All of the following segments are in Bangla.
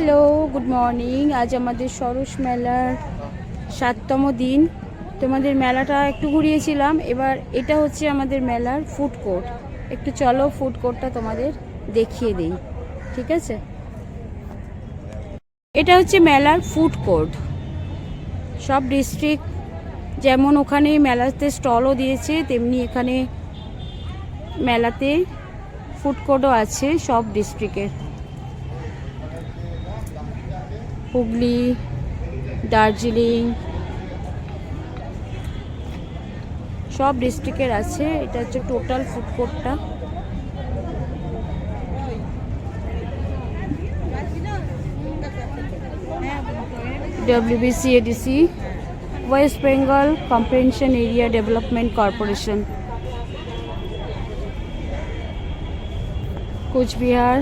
হ্যালো গুড মর্নিং আজ আমাদের সরস মেলার সাততম দিন। তোমাদের মেলাটা একটু ঘুরিয়েছিলাম। এবার এটা হচ্ছে আমাদের মেলার ফুড কোর্ট একটু চলো ফুড কোর্টটা তোমাদের দেখিয়ে দিই। ঠিক আছে? এটা হচ্ছে মেলার ফুড কোর্ট সব ডিস্ট্রিক্ট যেমন ওখানে মেলাতে স্টলও দিয়েছে, তেমনি এখানে মেলাতে ফুড কোর্টও আছে সব ডিস্ট্রিক্টের হুগলি, দার্জিলিং, সব ডিস্ট্রিক্টের আছে। এটা হচ্ছে total food কোর্টটা WBC ADC West Bengal comprehension area development corporation Cooch Behar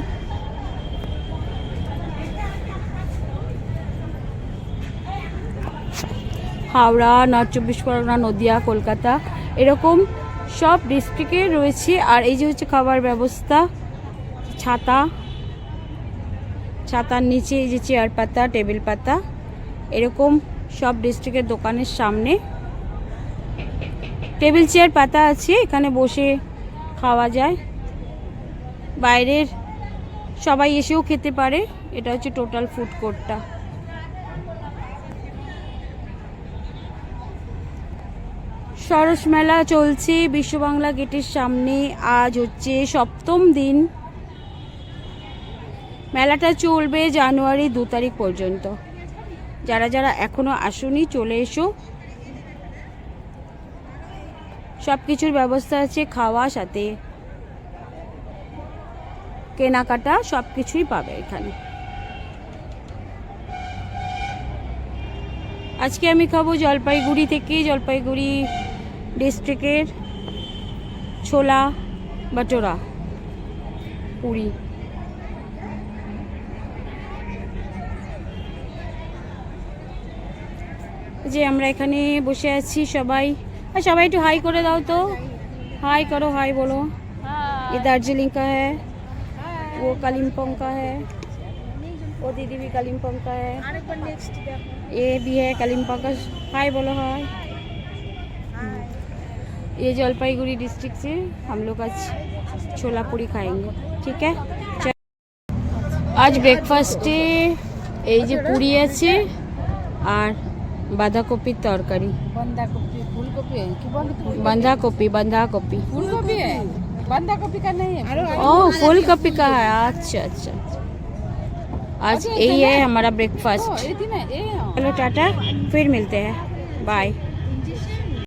Howrah, north চব্বিশ পরগনা, নদিয়া, কলকাতা, এরকম সব ডিস্ট্রিক্টে রয়েছে। আর এই যে হচ্ছে খাবার ব্যবস্থা, ছাতা, ছাতার নিচে এই যে চেয়ার পাতা টেবিল পাতা, এরকম সব ডিস্ট্রিক্টের দোকানের সামনে। টেবিল চেয়ার পাতা আছে, এখানে বসে খাওয়া যায়। বাইরের সবাই এসেও খেতে পারে, এটা হচ্ছে টোটাল ফুড কোর্টটা সরস মেলা চলছে, বিশ্ববাংলা গেটের সামনে। আজ হচ্ছে সপ্তম দিন। মেলাটা চলবে জানুয়ারি দু তারিখ পর্যন্ত। যারা যারা এখনও আসুনি, চলে এসো। সব কিছুর ব্যবস্থা আছে, খাওয়া, সাথে কেনাকাটা সব কিছুই পাবে এখানে। আজকে আমি খাব জলপাইগুড়ি থেকে। জলপাইগুড়ি ডিস্ট্রিক্টের ছোলা বাটোরা পুরি যে আমরা এখানে বসে আছি সবাই আর সবাই একটু হাই করে দাও তো हाय करो हाय बोलो ये दार्जिलिंग का है वो कालिम्पोंग का है वो दीदी भी कालिम्पोंग का है ये भी है कालिम्पोंग का हाय बोलो हाय ये जलपाईगुड़ी डिस्ट्रिक्ट से हम लोग आज छोला पूरी खाएंगे ঠিক है আজ ব্রেকফাস্টে এই যে পুরি আছে আর বাঁধাকপির তরকারি बंधाकोपी फूलकोपी है कि बंद বাঁধাকপি বাঁধাকপি फूलकोपी है बंधाकोपी का नहीं है ओ फूल कपी का है अच्छा अच्छा आज यही है हमारा ब्रेकफास्ट ओ, ये थी ना ये हाँ। चलो टाटा फिर मिलते हैं बाय